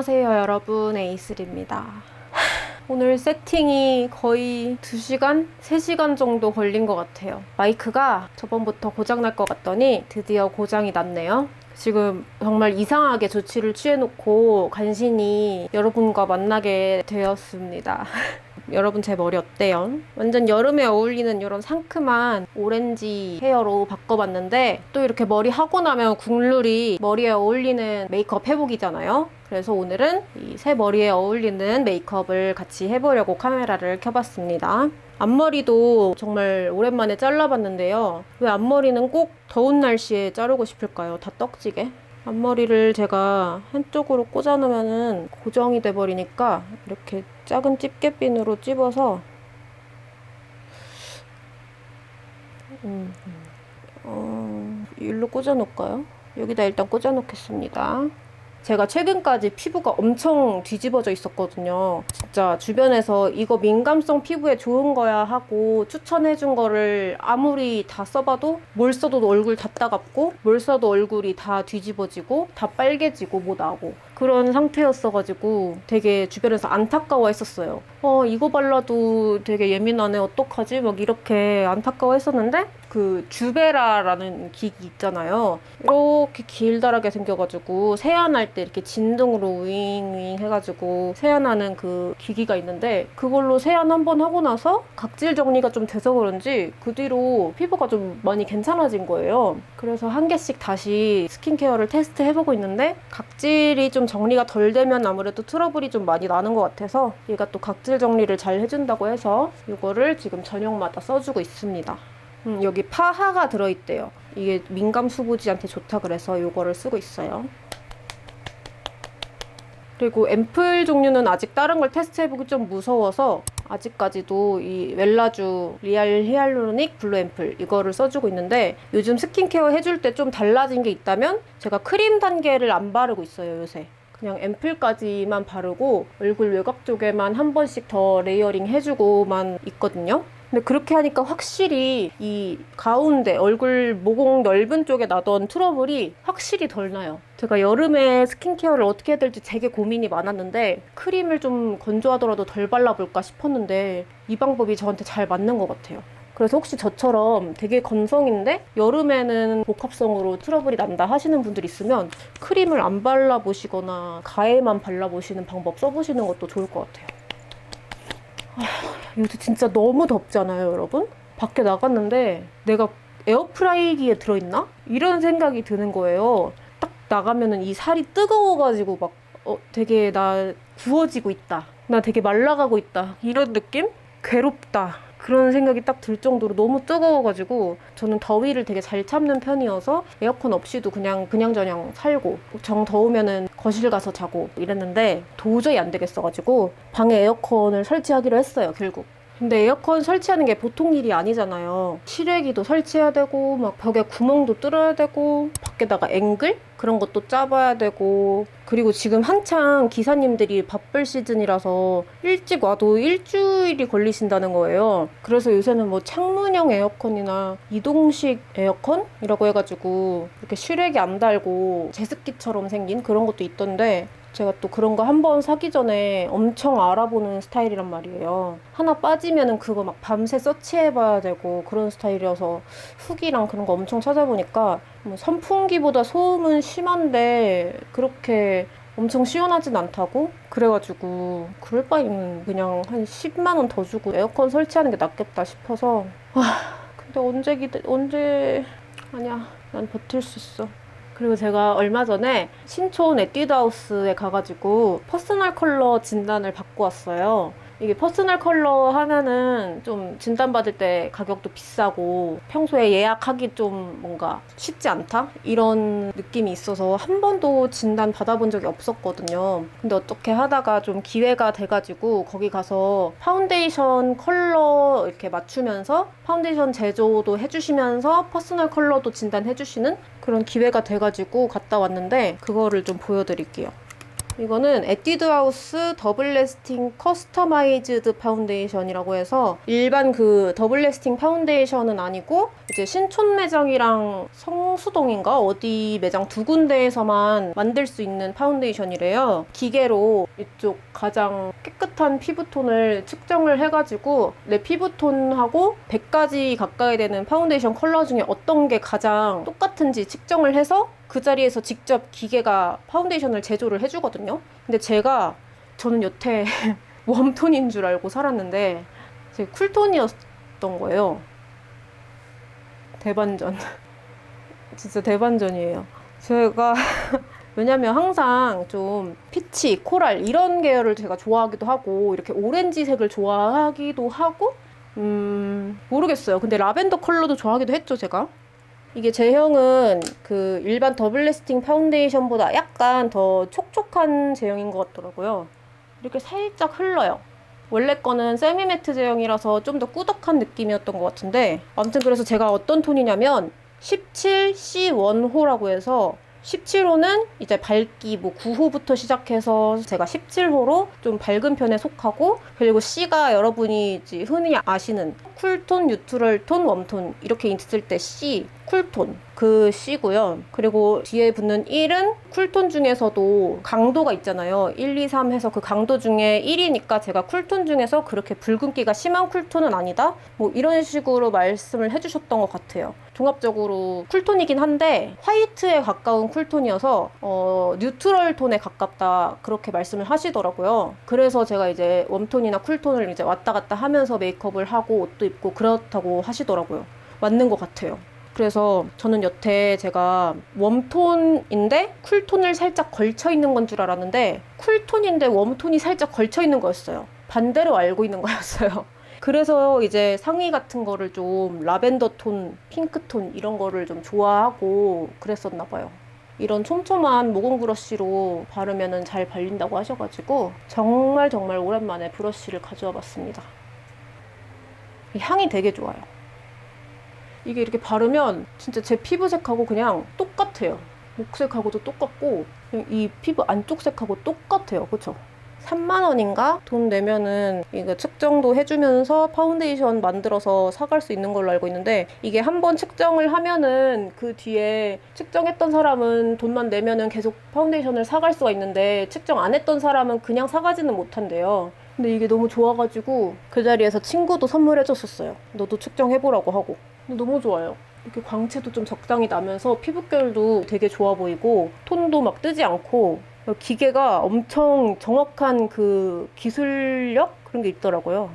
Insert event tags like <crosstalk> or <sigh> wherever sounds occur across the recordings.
안녕하세요 여러분 에이슬입니다 오늘 세팅이 거의 2시간? 3시간 정도 걸린 것 같아요 마이크가 저번부터 고장 날 것 같더니 드디어 고장이 났네요 지금 정말 이상하게 조치를 취해놓고 간신히 여러분과 만나게 되었습니다 <laughs> 여러분 제 머리 어때요? 완전 여름에 어울리는 이런 상큼한 오렌지 헤어로 바꿔봤는데 또 이렇게 머리 하고 나면 국룰이 머리에 어울리는 메이크업 해보기잖아요. 그래서 오늘은 이 새 머리에 어울리는 메이크업을 같이 해보려고 카메라를 켜봤습니다. 앞머리도 정말 오랜만에 잘라봤는데요. 왜 앞머리는 꼭 더운 날씨에 자르고 싶을까요? 다 떡지게. 앞머리를 제가 한쪽으로 꽂아놓으면 고정이 돼버리니까 이렇게 작은 집게핀으로 찝어서 음, 어, 일로 꽂아놓을까요? 여기다 일단 꽂아놓겠습니다. 제가 최근까지 피부가 엄청 뒤집어져 있었거든요. 진짜 주변에서 이거 민감성 피부에 좋은 거야 하고 추천해준 거를 아무리 다 써봐도 뭘 써도 얼굴 다 따갑고 뭘 써도 얼굴이 다 뒤집어지고 다 빨개지고 뭐 나고 그런 상태였어가지고 되게 주변에서 안타까워 했었어요. 어, 이거 발라도 되게 예민하네. 어떡하지? 막 이렇게 안타까워 했었는데 그 주베라라는 기기 있잖아요. 이렇게 길다랗게 생겨가지고 세안할 때 이렇게 진동으로 윙윙 해가지고 세안하는 그 기기가 있는데 그걸로 세안 한 번 하고 나서 각질 정리가 좀 돼서 그런지 그 뒤로 피부가 좀 많이 괜찮아진 거예요. 그래서 한 개씩 다시 스킨케어를 테스트 해보고 있는데 각질이 좀 정리가 덜 되면 아무래도 트러블이 좀 많이 나는 것 같아서 얘가 또 각질 정리를 잘 해준다고 해서 이거를 지금 저녁마다 써주고 있습니다. 음, 여기 파하가 들어있대요. 이게 민감 수부지한테 좋다 그래서 이거를 쓰고 있어요. 그리고 앰플 종류는 아직 다른 걸 테스트해보기 좀 무서워서 아직까지도 이 웰라주 리알 히알루로닉 블루 앰플 이거를 써주고 있는데 요즘 스킨케어 해줄 때 좀 달라진 게 있다면 제가 크림 단계를 안 바르고 있어요 요새 그냥 앰플까지만 바르고 얼굴 외곽 쪽에만 한 번씩 더 레이어링 해주고만 있거든요 근데 그렇게 하니까 확실히 이 가운데 얼굴 모공 넓은 쪽에 나던 트러블이 확실히 덜 나요. 제가 여름에 스킨케어를 어떻게 해야 될지 되게 고민이 많았는데 크림을 좀 건조하더라도 덜 발라볼까 싶었는데 이 방법이 저한테 잘 맞는 것 같아요. 그래서 혹시 저처럼 되게 건성인데 여름에는 복합성으로 트러블이 난다 하시는 분들 있으면 크림을 안 발라보시거나 가에만 발라보시는 방법 써보시는 것도 좋을 것 같아요. 요새 진짜 너무 덥잖아요, 여러분? 밖에 나갔는데 내가 에어프라이기에 들어있나? 이런 생각이 드는 거예요. 딱 나가면은 이 살이 뜨거워가지고 막, 어, 되게 나 구워지고 있다. 나 되게 말라가고 있다. 이런 느낌? 괴롭다. 그런 생각이 딱 들 정도로 너무 뜨거워가지고 저는 더위를 되게 잘 참는 편이어서 에어컨 없이도 그냥 그냥저냥 살고 정 더우면은 거실 가서 자고 이랬는데 도저히 안 되겠어가지고 방에 에어컨을 설치하기로 했어요 결국 근데 에어컨 설치하는 게 보통 일이 아니잖아요. 실외기도 설치해야 되고, 막 벽에 구멍도 뚫어야 되고, 밖에다가 앵글? 그런 것도 짜봐야 되고, 그리고 지금 한창 기사님들이 바쁠 시즌이라서 일찍 와도 일주일이 걸리신다는 거예요. 그래서 요새는 뭐 창문형 에어컨이나 이동식 에어컨이라고 해가지고, 이렇게 실외기 안 달고 제습기처럼 생긴 그런 것도 있던데, 제가 또 그런 거 한 번 사기 전에 엄청 알아보는 스타일이란 말이에요. 하나 빠지면은 그거 막 밤새 서치해봐야 되고 그런 스타일이어서 후기랑 그런 거 엄청 찾아보니까 뭐 선풍기보다 소음은 심한데 그렇게 엄청 시원하진 않다고? 그래가지고 그럴 바에는 그냥 한 10만 원 더 주고 에어컨 설치하는 게 낫겠다 싶어서 와 근데 언제 기대 언제 아니야 난 버틸 수 있어 그리고 제가 얼마 전에 신촌 에뛰드하우스에 가가지고 퍼스널 컬러 진단을 받고 왔어요. 이게 퍼스널 컬러 하면은 좀 진단받을 때 가격도 비싸고 평소에 예약하기 좀 뭔가 쉽지 않다? 이런 느낌이 있어서 한 번도 진단 받아본 적이 없었거든요. 근데 어떻게 하다가 좀 기회가 돼가지고 거기 가서 파운데이션 컬러 이렇게 맞추면서 파운데이션 제조도 해주시면서 퍼스널 컬러도 진단해주시는 그런 기회가 돼가지고 갔다 왔는데 그거를 좀 보여드릴게요. 이거는 에뛰드 하우스 더블 레스팅 커스터마이즈드 파운데이션이라고 해서 일반 그 더블 레스팅 파운데이션은 아니고 이제 신촌 매장이랑 성수동인가 어디 매장 두 군데에서만 만들 수 있는 파운데이션이래요. 기계로 이쪽 가장 깨끗한 피부톤을 측정을 해가지고 내 피부톤하고 100가지 가까이 되는 파운데이션 컬러 중에 어떤 게 가장 똑같은지 측정을 해서 그 자리에서 직접 기계가 파운데이션을 제조를 해주거든요. 근데 제가 저는 여태 <laughs> 웜톤인 줄 알고 살았는데 제 쿨톤이었던 거예요. 대반전. <laughs> 진짜 대반전이에요. 제가 <laughs> 왜냐면 항상 좀 피치, 코랄 이런 계열을 제가 좋아하기도 하고 이렇게 오렌지색을 좋아하기도 하고 음 모르겠어요. 근데 라벤더 컬러도 좋아하기도 했죠, 제가. 이게 제형은 그 일반 더블 레스팅 파운데이션보다 약간 더 촉촉한 제형인 것 같더라고요. 이렇게 살짝 흘러요. 원래 거는 세미 매트 제형이라서 좀 더 꾸덕한 느낌이었던 것 같은데 아무튼 그래서 제가 어떤 톤이냐면 17C1호라고 해서 17호는 이제 밝기 뭐 9호부터 시작해서 제가 17호로 좀 밝은 편에 속하고 그리고 C가 여러분이 이제 흔히 아시는 쿨톤, 뉴트럴 톤, 웜톤 이렇게 있을 때 C 쿨톤 그 C고요. 그리고 뒤에 붙는 1은 쿨톤 중에서도 강도가 있잖아요. 1, 2, 3 해서 그 강도 중에 1이니까 제가 쿨톤 중에서 그렇게 붉은기가 심한 쿨톤은 아니다. 뭐 이런 식으로 말씀을 해주셨던 것 같아요. 종합적으로 쿨톤이긴 한데 화이트에 가까운 쿨톤이어서 어, 뉴트럴 톤에 가깝다 그렇게 말씀을 하시더라고요. 그래서 제가 이제 웜톤이나 쿨톤을 이제 왔다 갔다 하면서 메이크업을 하고 옷도 입고 그렇다고 하시더라고요. 맞는 것 같아요. 그래서 저는 여태 제가 웜톤인데 쿨톤을 살짝 걸쳐 있는 건 줄 알았는데 쿨톤인데 웜톤이 살짝 걸쳐 있는 거였어요. 반대로 알고 있는 거였어요. <laughs> 그래서 이제 상의 같은 거를 좀 라벤더 톤, 핑크 톤 이런 거를 좀 좋아하고 그랬었나 봐요. 이런 촘촘한 모공 브러쉬로 바르면 잘 발린다고 하셔가지고 정말 정말 오랜만에 브러쉬를 가져와 봤습니다. 이 향이 되게 좋아요. 이게 이렇게 바르면 진짜 제 피부색하고 그냥 똑같아요. 목색하고도 똑같고 이 피부 안쪽 색하고 똑같아요. 그쵸? 3만 원인가 돈 내면은 이거 측정도 해주면서 파운데이션 만들어서 사갈 수 있는 걸로 알고 있는데 이게 한 번 측정을 하면은 그 뒤에 측정했던 사람은 돈만 내면은 계속 파운데이션을 사갈 수가 있는데 측정 안 했던 사람은 그냥 사가지는 못한대요. 근데 이게 너무 좋아가지고 그 자리에서 친구도 선물해줬었어요. 너도 측정해보라고 하고. 너무 좋아요. 이렇게 광채도 좀 적당히 나면서 피부결도 되게 좋아 보이고 톤도 막 뜨지 않고 기계가 엄청 정확한 그 기술력 그런 게 있더라고요.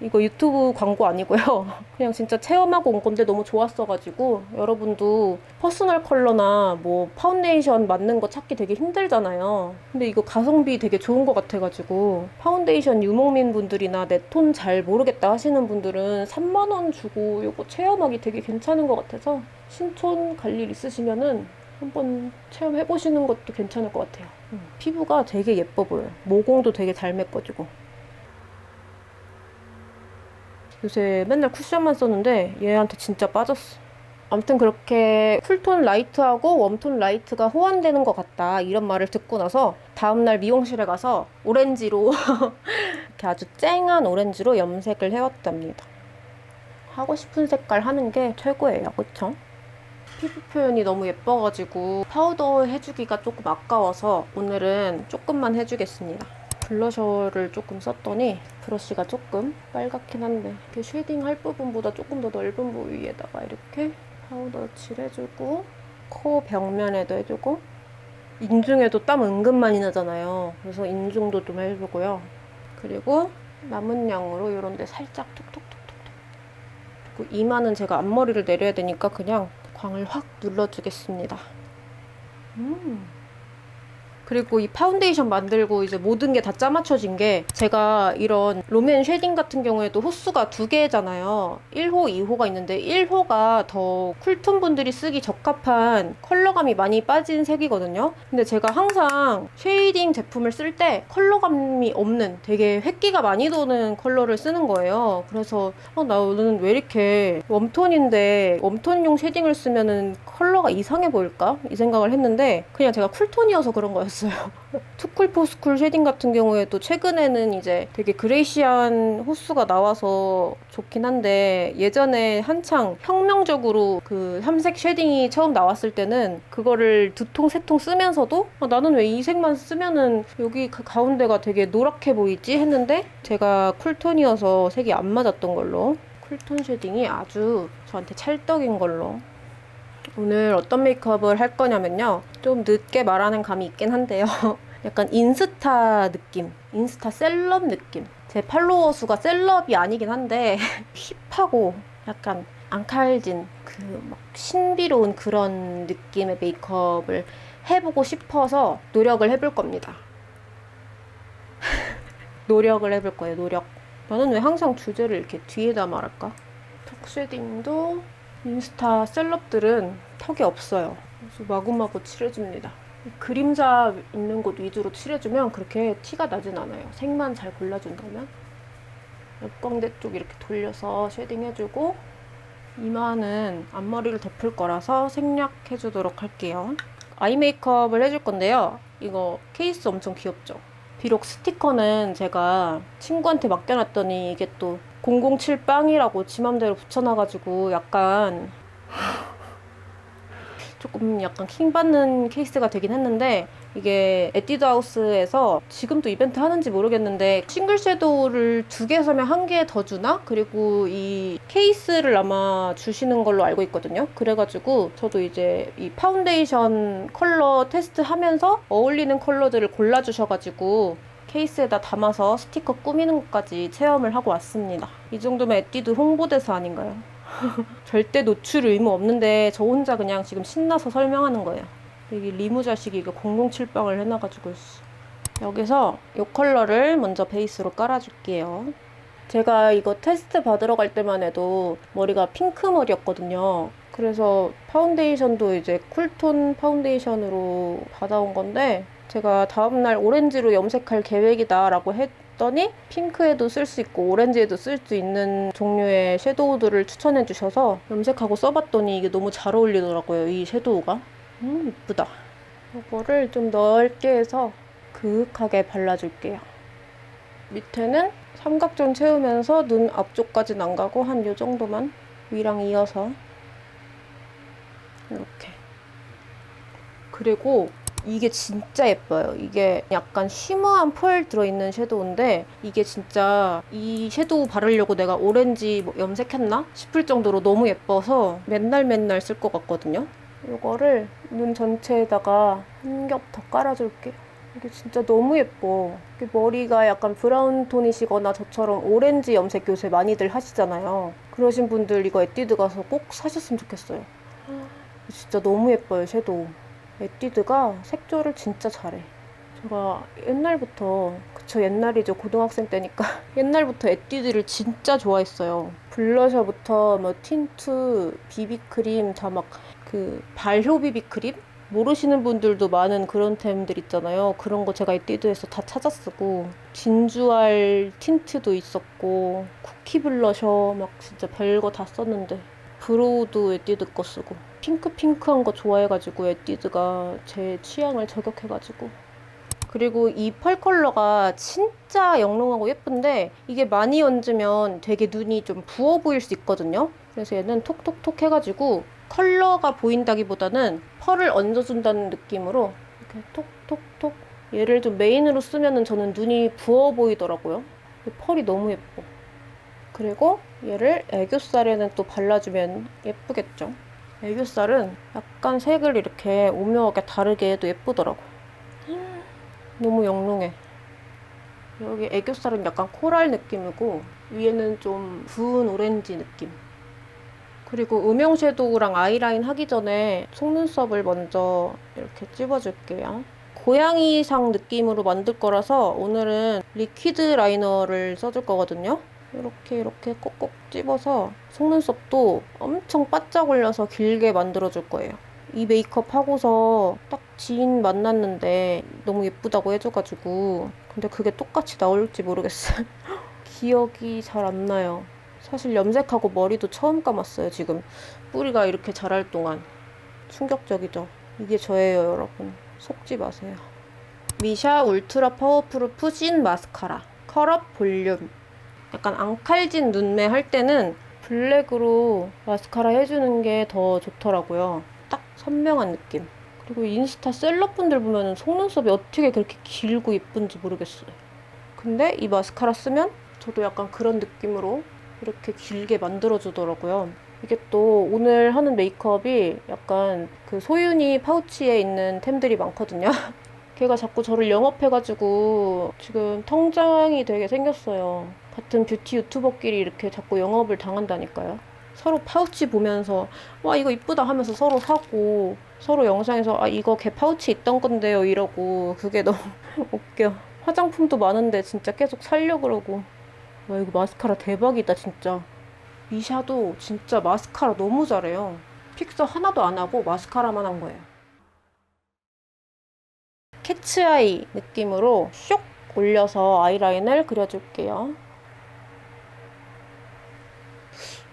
이거 유튜브 광고 아니고요. <laughs> 그냥 진짜 체험하고 온 건데 너무 좋았어가지고 여러분도 퍼스널 컬러나 뭐 파운데이션 맞는 거 찾기 되게 힘들잖아요. 근데 이거 가성비 되게 좋은 것 같아가지고 파운데이션 유목민 분들이나 내 톤 잘 모르겠다 하시는 분들은 3만 원 주고 이거 체험하기 되게 괜찮은 것 같아서 신촌 갈 일 있으시면은 한번 체험해 보시는 것도 괜찮을 것 같아요. 음, 피부가 되게 예뻐 보여요. 모공도 되게 잘 메꿔지고. 요새 맨날 쿠션만 썼는데 얘한테 진짜 빠졌어. 아무튼 그렇게 쿨톤 라이트하고 웜톤 라이트가 호환되는 것 같다 이런 말을 듣고 나서 다음날 미용실에 가서 오렌지로 <laughs> 이렇게 아주 쨍한 오렌지로 염색을 해왔답니다. 하고 싶은 색깔 하는 게 최고예요. 그쵸? 피부 표현이 너무 예뻐가지고 파우더 해주기가 조금 아까워서 오늘은 조금만 해주겠습니다. 블러셔를 조금 썼더니 브러쉬가 조금 빨갛긴 한데 이렇게 쉐딩 할 부분보다 조금 더 넓은 부위에다가 이렇게 파우더 칠해주고 코 벽면에도 해주고 인중에도 땀 은근 많이 나잖아요. 그래서 인중도 좀 해주고요. 그리고 남은 양으로 이런 데 살짝 톡톡톡톡톡 그리고 이마는 제가 앞머리를 내려야 되니까 그냥 광을 확 눌러주겠습니다. 음. 그리고 이 파운데이션 만들고 이제 모든 게 다 짜맞춰진 게 제가 이런 롬앤 쉐딩 같은 경우에도 호수가 두 개잖아요. 1호, 2호가 있는데 1호가 더 쿨톤 분들이 쓰기 적합한 컬러감이 많이 빠진 색이거든요. 근데 제가 항상 쉐이딩 제품을 쓸 때 컬러감이 없는 되게 획기가 많이 도는 컬러를 쓰는 거예요. 그래서 어, 나 오늘은 왜 이렇게 웜톤인데 웜톤용 쉐딩을 쓰면은 컬러가 이상해 보일까? 이 생각을 했는데 그냥 제가 쿨톤이어서 그런 거였어요. 없어요. 투쿨 포스쿨 쉐딩 같은 경우에도 최근에는 이제 되게 그레이시한 호수가 나와서 좋긴 한데 예전에 한창 혁명적으로 그 삼색 쉐딩이 처음 나왔을 때는 그거를 두 통, 세 통 쓰면서도 아, 나는 왜 이 색만 쓰면은 여기 그 가운데가 되게 노랗게 보이지? 했는데 제가 쿨톤이어서 색이 안 맞았던 걸로. 쿨톤 쉐딩이 아주 저한테 찰떡인 걸로 오늘 어떤 메이크업을 할 거냐면요. 좀 늦게 말하는 감이 있긴 한데요. <laughs> 약간 인스타 느낌, 인스타 셀럽 느낌. 제 팔로워 수가 셀럽이 아니긴 한데 <laughs> 힙하고 약간 앙칼진 그 막 신비로운 그런 느낌의 메이크업을 해보고 싶어서 노력을 해볼 겁니다. <laughs> 노력을 해볼 거예요, 노력. 나는 왜 항상 주제를 이렇게 뒤에다 말할까? 턱 쉐딩도 인스타 셀럽들은 턱이 없어요. 그래서 마구마구 칠해줍니다. 그림자 있는 곳 위주로 칠해주면 그렇게 티가 나진 않아요. 색만 잘 골라준다면. 옆광대 쪽 이렇게 돌려서 쉐딩 해주고 이마는 앞머리를 덮을 거라서 생략해주도록 할게요. 아이 메이크업을 해줄 건데요. 이거 케이스 엄청 귀엽죠? 비록 스티커는 제가 친구한테 맡겨놨더니 이게 또 007 빵이라고 지 맘대로 붙여놔가지고 약간 조금 약간 킹받는 케이스가 되긴 했는데 이게 에뛰드 하우스에서 지금도 이벤트 하는지 모르겠는데 싱글 섀도우를 두 개 사면 한 개 더 주나? 그리고 이 케이스를 아마 주시는 걸로 알고 있거든요. 그래가지고 저도 이제 이 파운데이션 컬러 테스트 하면서 어울리는 컬러들을 골라주셔가지고 케이스에다 담아서 스티커 꾸미는 것까지 체험을 하고 왔습니다. 이 정도면 에뛰드 홍보대사 아닌가요? <laughs> 절대 노출 의무 없는데 저 혼자 그냥 지금 신나서 설명하는 거예요. 여기 리무 자식이 이거 007빵을 해놔가지고 씨. 여기서 이 컬러를 먼저 베이스로 깔아줄게요. 제가 이거 테스트 받으러 갈 때만 해도 머리가 핑크 머리였거든요. 그래서 파운데이션도 이제 쿨톤 파운데이션으로 받아온 건데 제가 다음날 오렌지로 염색할 계획이다라고 했더니 핑크에도 쓸 수 있고 오렌지에도 쓸 수 있는 종류의 섀도우들을 추천해 주셔서 염색하고 써봤더니 이게 너무 잘 어울리더라고요. 이 섀도우가. 음, 이쁘다. 이거를 좀 넓게 해서 그윽하게 발라줄게요. 밑에는 삼각존 채우면서 눈 앞쪽까지는 안 가고 한 요 정도만 위랑 이어서 이렇게. 그리고 이게 진짜 예뻐요. 이게 약간 쉬머한 펄 들어있는 섀도우인데 이게 진짜 이 섀도우 바르려고 내가 오렌지 뭐 염색했나 싶을 정도로 너무 예뻐서 맨날 맨날 쓸 것 같거든요. 이거를 눈 전체에다가 한 겹 더 깔아줄게요. 이게 진짜 너무 예뻐. 머리가 약간 브라운 톤이시거나 저처럼 오렌지 염색 요새 많이들 하시잖아요. 그러신 분들 이거 에뛰드 가서 꼭 사셨으면 좋겠어요. 진짜 너무 예뻐요, 섀도우. 에뛰드가 색조를 진짜 잘해. 제가 옛날부터 그쵸 옛날이죠 고등학생 때니까 <laughs> 옛날부터 에뛰드를 진짜 좋아했어요. 블러셔부터 뭐 틴트, 비비크림 다막그 발효 비비크림 모르시는 분들도 많은 그런 템들 있잖아요. 그런 거 제가 에뛰드에서 다 찾아 쓰고 진주알 틴트도 있었고 쿠키 블러셔 막 진짜 별거 다 썼는데 브로우도 에뛰드 거 쓰고 핑크핑크한 거 좋아해가지고 에뛰드가 제 취향을 저격해가지고. 그리고 이 펄 컬러가 진짜 영롱하고 예쁜데 이게 많이 얹으면 되게 눈이 좀 부어 보일 수 있거든요. 그래서 얘는 톡톡톡 해가지고 컬러가 보인다기보다는 펄을 얹어준다는 느낌으로 이렇게 톡톡톡 얘를 좀 메인으로 쓰면은 저는 눈이 부어 보이더라고요. 펄이 너무 예뻐. 그리고 얘를 애교살에는 또 발라주면 예쁘겠죠. 애교살은 약간 색을 이렇게 오묘하게 다르게 해도 예쁘더라고. 너무 영롱해. 여기 애교살은 약간 코랄 느낌이고 위에는 좀 부은 오렌지 느낌. 그리고 음영 섀도우랑 아이라인 하기 전에 속눈썹을 먼저 이렇게 찝어줄게요. 고양이상 느낌으로 만들 거라서 오늘은 리퀴드 라이너를 써줄 거거든요. 이렇게 이렇게 꼭꼭 집어서 속눈썹도 엄청 바짝 올려서 길게 만들어줄 거예요. 이 메이크업 하고서 딱 지인 만났는데 너무 예쁘다고 해줘가지고 근데 그게 똑같이 나올지 모르겠어요. <laughs> 기억이 잘 안 나요. 사실 염색하고 머리도 처음 감았어요, 지금. 뿌리가 이렇게 자랄 동안. 충격적이죠. 이게 저예요, 여러분. 속지 마세요. 미샤 울트라 파워프루프 신 마스카라 컬업 볼륨 약간 앙칼진 눈매 할 때는 블랙으로 마스카라 해주는 게 더 좋더라고요. 딱 선명한 느낌. 그리고 인스타 셀럽분들 보면 속눈썹이 어떻게 그렇게 길고 예쁜지 모르겠어요. 근데 이 마스카라 쓰면 저도 약간 그런 느낌으로 이렇게 길게 만들어주더라고요. 이게 또 오늘 하는 메이크업이 약간 그 소윤이 파우치에 있는 템들이 많거든요. <laughs> 걔가 자꾸 저를 영업해가지고 지금 통장이 되게 생겼어요. 같은 뷰티 유튜버끼리 이렇게 자꾸 영업을 당한다니까요. 서로 파우치 보면서 와 이거 이쁘다 하면서 서로 사고 서로 영상에서 아 이거 걔 파우치 있던 건데요 이러고 그게 너무 <laughs> 웃겨. 화장품도 많은데 진짜 계속 살려 그러고 와 이거 마스카라 대박이다 진짜. 미샤도 진짜 마스카라 너무 잘해요. 픽서 하나도 안 하고 마스카라만 한 거예요. 캐츠아이 느낌으로 쇽 올려서 아이라인을 그려줄게요.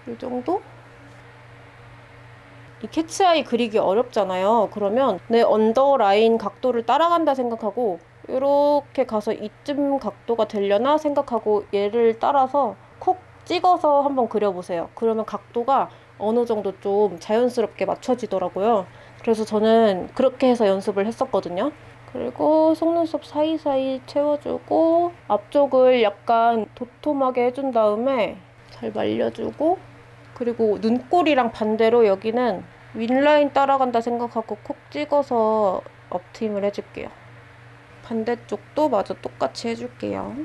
이 정도? 이 캐츠아이 그리기 어렵잖아요. 그러면 내 언더 라인 각도를 따라간다 생각하고 이렇게 가서 이쯤 각도가 되려나 생각하고 얘를 따라서 콕 찍어서 한번 그려보세요. 그러면 각도가 어느 정도 좀 자연스럽게 맞춰지더라고요. 그래서 저는 그렇게 해서 연습을 했었거든요. 그리고 속눈썹 사이사이 채워주고 앞쪽을 약간 도톰하게 해준 다음에 잘 말려주고 그리고 눈꼬리랑 반대로 여기는 윗라인 따라간다 생각하고 콕 찍어서 업트임을 해줄게요. 반대쪽도 마저 똑같이 해줄게요.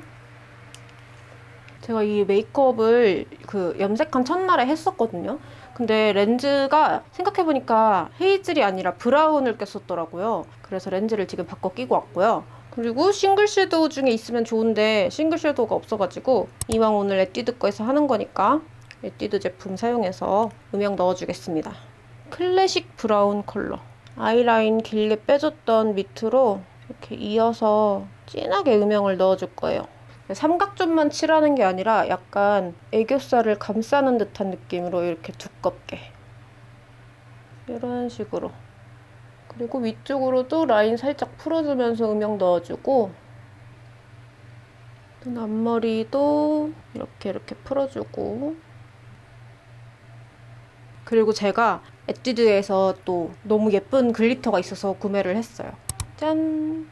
제가 이 메이크업을 그 염색한 첫날에 했었거든요. 근데 렌즈가 생각해보니까 헤이즐이 아니라 브라운을 꼈었더라고요. 그래서 렌즈를 지금 바꿔 끼고 왔고요. 그리고 싱글 섀도우 중에 있으면 좋은데 싱글 섀도우가 없어가지고 이왕 오늘 에뛰드 거에서 하는 거니까 에뛰드 제품 사용해서 음영 넣어주겠습니다. 클래식 브라운 컬러. 아이라인 길게 빼줬던 밑으로 이렇게 이어서 진하게 음영을 넣어줄 거예요. 삼각존만 칠하는 게 아니라 약간 애교살을 감싸는 듯한 느낌으로 이렇게 두껍게 이런 식으로 그리고 위쪽으로도 라인 살짝 풀어주면서 음영 넣어주고 눈 앞머리도 이렇게 이렇게 풀어주고 그리고 제가 에뛰드에서 또 너무 예쁜 글리터가 있어서 구매를 했어요 짠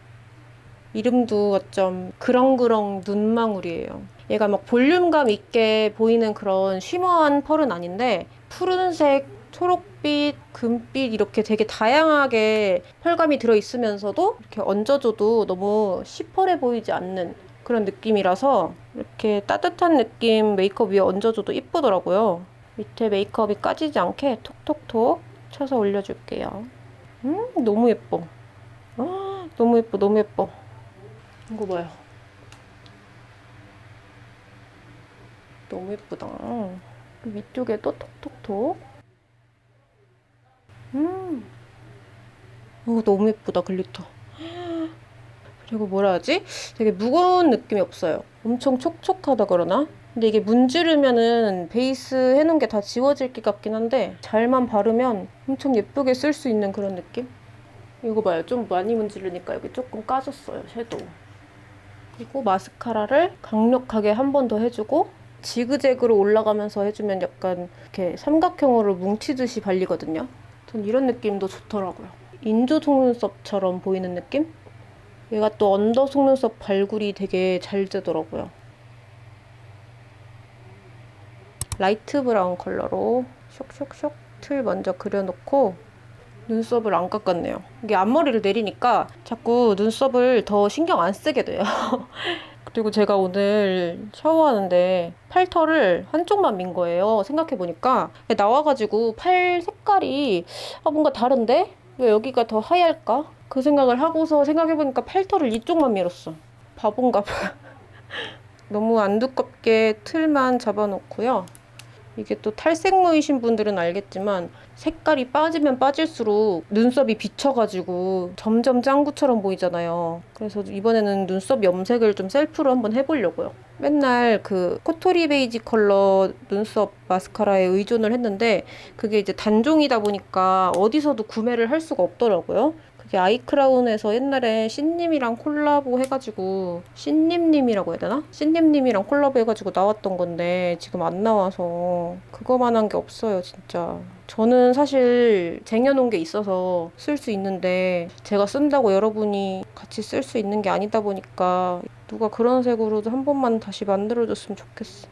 이름도 어쩜 그렁그렁 눈망울이에요. 얘가 막 볼륨감 있게 보이는 그런 쉬머한 펄은 아닌데 푸른색, 초록빛, 금빛 이렇게 되게 다양하게 펄감이 들어있으면서도 이렇게 얹어줘도 너무 시펄해 보이지 않는 그런 느낌이라서 이렇게 따뜻한 느낌 메이크업 위에 얹어줘도 이쁘더라고요. 밑에 메이크업이 까지지 않게 톡톡톡 쳐서 올려줄게요. 음, 너무 예뻐. 아, 너무 예뻐, 너무 예뻐. 이거 봐요. 너무 예쁘다. 위쪽에도 톡톡톡. 음. 오, 너무 예쁘다, 글리터. <gasps> 그리고 뭐라 하지? 되게 무거운 느낌이 없어요. 엄청 촉촉하다 그러나? 근데 이게 문지르면은 베이스 해놓은 게 다 지워질 것 같긴 한데 잘만 바르면 엄청 예쁘게 쓸 수 있는 그런 느낌? 이거 봐요. 좀 많이 문지르니까 여기 조금 까졌어요, 섀도우. 그리고 마스카라를 강력하게 한 번 더 해주고 지그재그로 올라가면서 해주면 약간 이렇게 삼각형으로 뭉치듯이 발리거든요. 전 이런 느낌도 좋더라고요. 인조 속눈썹처럼 보이는 느낌? 얘가 또 언더 속눈썹 발굴이 되게 잘 되더라고요. 라이트 브라운 컬러로 쇽쇽쇽 틀 먼저 그려놓고 눈썹을 안 깎았네요. 이게 앞머리를 내리니까 자꾸 눈썹을 더 신경 안 쓰게 돼요. <laughs> 그리고 제가 오늘 샤워하는데 팔털을 한쪽만 민 거예요. 생각해보니까 나와가지고 팔 색깔이 아, 뭔가 다른데? 왜 여기가 더 하얄까? 그 생각을 하고서 생각해보니까 팔털을 이쪽만 밀었어. 바본가 봐. <laughs> 너무 안 두껍게 틀만 잡아놓고요. 이게 또 탈색무이신 분들은 알겠지만 색깔이 빠지면 빠질수록 눈썹이 비쳐가지고 점점 짱구처럼 보이잖아요. 그래서 이번에는 눈썹 염색을 좀 셀프로 한번 해보려고요. 맨날 그 코토리 베이지 컬러 눈썹 마스카라에 의존을 했는데 그게 이제 단종이다 보니까 어디서도 구매를 할 수가 없더라고요. 아이크라운에서 옛날에 신님이랑 콜라보 해가지고 신님님이라고 해야 되나? 신님님이랑 콜라보 해가지고 나왔던 건데 지금 안 나와서 그거만 한 게 없어요 진짜 저는 사실 쟁여놓은 게 있어서 쓸 수 있는데 제가 쓴다고 여러분이 같이 쓸 수 있는 게 아니다 보니까 누가 그런 색으로도 한 번만 다시 만들어줬으면 좋겠어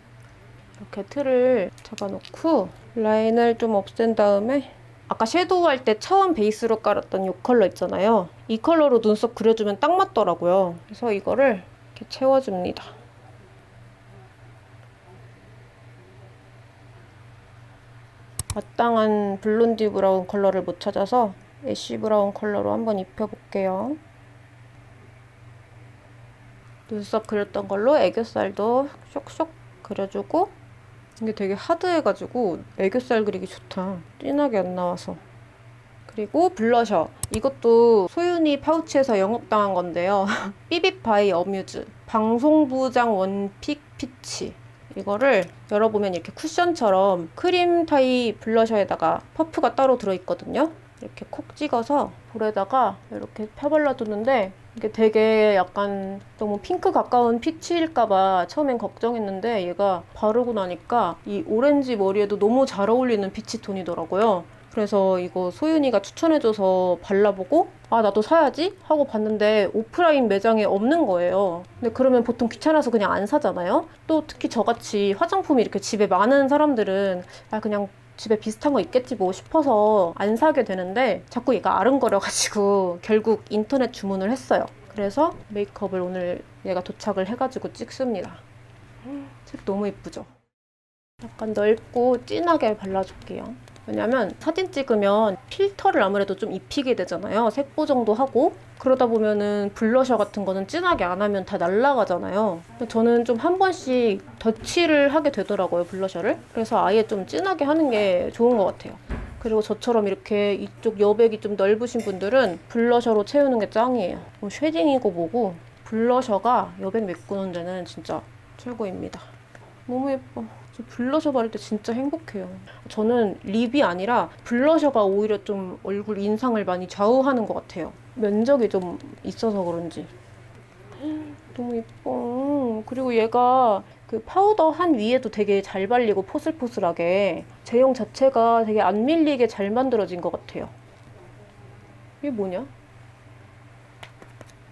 이렇게 틀을 잡아놓고 라인을 좀 없앤 다음에 아까 섀도우 할때 처음 베이스로 깔았던 이 컬러 있잖아요. 이 컬러로 눈썹 그려주면 딱 맞더라고요. 그래서 이거를 이렇게 채워줍니다. 마땅한 블론디 브라운 컬러를 못 찾아서 애쉬 브라운 컬러로 한번 입혀볼게요. 눈썹 그렸던 걸로 애교살도 쇽쇽 그려주고 이게 되게 하드해가지고 애교살 그리기 좋다. 진하게 안 나와서. 그리고 블러셔. 이것도 소윤이 파우치에서 영업당한 건데요. <laughs> 삐빅바이 어뮤즈. 방송부장 원픽 피치. 이거를 열어보면 이렇게 쿠션처럼 크림 타입 블러셔에다가 퍼프가 따로 들어있거든요. 이렇게 콕 찍어서 볼에다가 이렇게 펴발라두는데 이게 되게 약간 너무 핑크 가까운 피치일까봐 처음엔 걱정했는데 얘가 바르고 나니까 이 오렌지 머리에도 너무 잘 어울리는 피치 톤이더라고요. 그래서 이거 소윤이가 추천해줘서 발라보고 아 나도 사야지 하고 봤는데 오프라인 매장에 없는 거예요. 근데 그러면 보통 귀찮아서 그냥 안 사잖아요. 또 특히 저같이 화장품이 이렇게 집에 많은 사람들은 아 그냥 집에 비슷한 거 있겠지 뭐 싶어서 안 사게 되는데 자꾸 얘가 아른거려가지고 <laughs> 결국 인터넷 주문을 했어요. 그래서 메이크업을 오늘 얘가 도착을 해가지고 찍습니다. 색 너무 예쁘죠? 약간 넓고 진하게 발라줄게요. 왜냐면 사진 찍으면 필터를 아무래도 좀 입히게 되잖아요. 색 보정도 하고 그러다 보면은 블러셔 같은 거는 진하게 안 하면 다 날라가잖아요. 저는 좀 한 번씩 덧칠을 하게 되더라고요, 블러셔를. 그래서 아예 좀 진하게 하는 게 좋은 것 같아요. 그리고 저처럼 이렇게 이쪽 여백이 좀 넓으신 분들은 블러셔로 채우는 게 짱이에요. 뭐 쉐딩이고 뭐고 블러셔가 여백 메꾸는 데는 진짜 최고입니다. 너무 예뻐. 저 블러셔 바를 때 진짜 행복해요. 저는 립이 아니라 블러셔가 오히려 좀 얼굴 인상을 많이 좌우하는 것 같아요. 면적이 좀 있어서 그런지. 너무 예뻐. 그리고 얘가 그 파우더 한 위에도 되게 잘 발리고 포슬포슬하게 제형 자체가 되게 안 밀리게 잘 만들어진 것 같아요. 이게 뭐냐?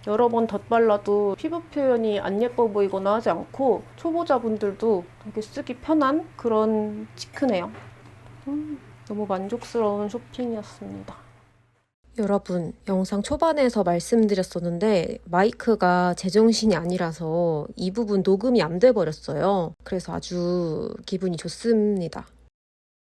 여러 번 덧발라도 피부 표현이 안 예뻐 보이거나 하지 않고 초보자분들도 되게 쓰기 편한 그런 치크네요. 음, 너무 만족스러운 쇼핑이었습니다. 여러분, 영상 초반에서 말씀드렸었는데 마이크가 제정신이 아니라서 이 부분 녹음이 안 돼 버렸어요. 그래서 아주 기분이 좋습니다.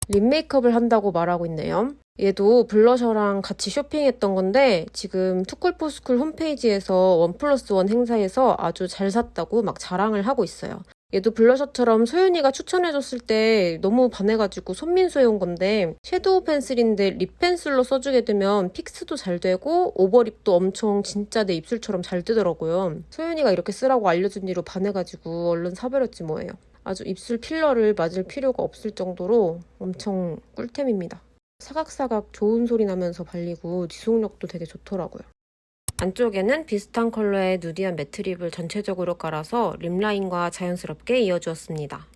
립 메이크업을 한다고 말하고 있네요. 얘도 블러셔랑 같이 쇼핑했던 건데 지금 투쿨포스쿨 홈페이지에서 원 플러스 원 행사에서 아주 잘 샀다고 막 자랑을 하고 있어요. 얘도 블러셔처럼 소윤이가 추천해줬을 때 너무 반해가지고 손민수해온 건데 섀도우 펜슬인데 립 펜슬로 써주게 되면 픽스도 잘 되고 오버립도 엄청 진짜 내 입술처럼 잘 되더라고요. 소윤이가 이렇게 쓰라고 알려준 뒤로 반해가지고 얼른 사버렸지 뭐예요. 아주 입술 필러를 맞을 필요가 없을 정도로 엄청 꿀템입니다. 사각사각 좋은 소리 나면서 발리고 지속력도 되게 좋더라고요. 안쪽에는 비슷한 컬러의 누디한 매트립을 전체적으로 깔아서 립라인과 자연스럽게 이어주었습니다.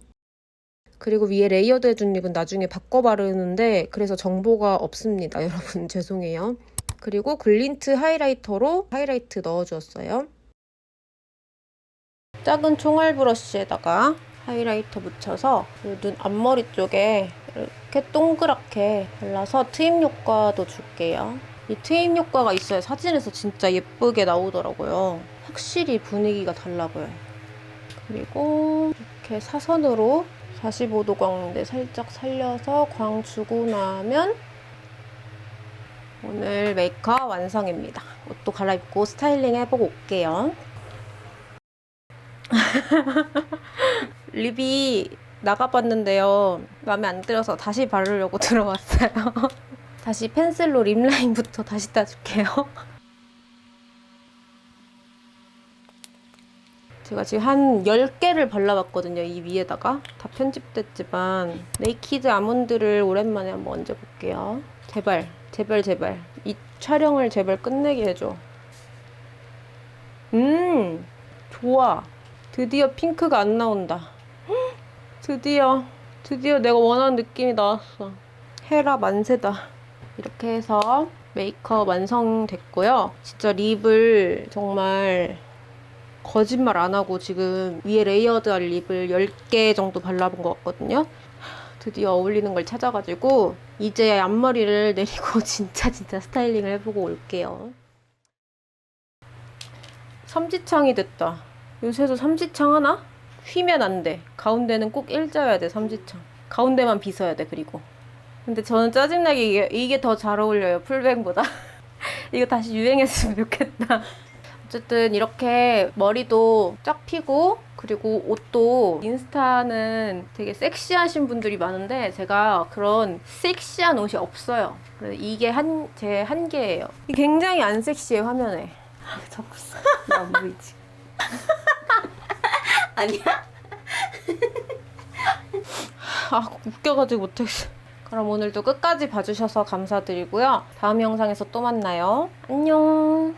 그리고 위에 레이어드 해준 립은 나중에 바꿔 바르는데 그래서 정보가 없습니다. <laughs> 여러분 죄송해요. 그리고 글린트 하이라이터로 하이라이트 넣어주었어요. 작은 총알 브러쉬에다가 하이라이터 묻혀서 눈 앞머리 쪽에 이렇게 동그랗게 발라서 트임 효과도 줄게요. 이 트임 효과가 있어야 사진에서 진짜 예쁘게 나오더라고요. 확실히 분위기가 달라 보여요. 그리고 이렇게 사선으로 45도 광대 살짝 살려서 광 주고 나면 오늘 메이크업 완성입니다. 옷도 갈아입고 스타일링 해보고 올게요. <laughs> 립이 나가봤는데요. 마음에 안 들어서 다시 바르려고 <laughs> 들어왔어요. 다시 펜슬로 립라인부터 다시 따줄게요. <laughs> 제가 지금 한 10개를 발라봤거든요. 이 위에다가. 다 편집됐지만 네이키드 아몬드를 오랜만에 한번 얹어볼게요. 제발, 제발, 제발. 이 촬영을 제발 끝내게 해줘. 음, 좋아. 드디어 핑크가 안 나온다. 헉, 드디어, 드디어 내가 원하는 느낌이 나왔어. 헤라 만세다. 이렇게 해서 메이크업 완성됐고요. 진짜 립을 정말 거짓말 안 하고 지금 위에 레이어드할 립을 10개 정도 발라본 것 같거든요. 드디어 어울리는 걸 찾아가지고 이제 앞머리를 <laughs> 내리고 진짜 진짜 스타일링을 해보고 올게요. 삼지창이 됐다. 요새도 삼지창 하나? 휘면 안 돼. 가운데는 꼭 일자여야 돼, 삼지창. 가운데만 빗어야 돼, 그리고. 근데 저는 짜증나게 이게, 이게 더 잘 어울려요, 풀뱅보다. <laughs> 이거 다시 유행했으면 좋겠다. 어쨌든 이렇게 머리도 쫙 피고 그리고 옷도 인스타는 되게 섹시하신 분들이 많은데 제가 그런 섹시한 옷이 없어요. 이게 한 제 한계예요. 굉장히 안 섹시해 화면에. <laughs> 자꾸 나안 보이지. <laughs> 아니야? 아 웃겨가지고 못하겠어. 그럼 오늘도 끝까지 봐주셔서 감사드리고요. 다음 영상에서 또 만나요. 안녕.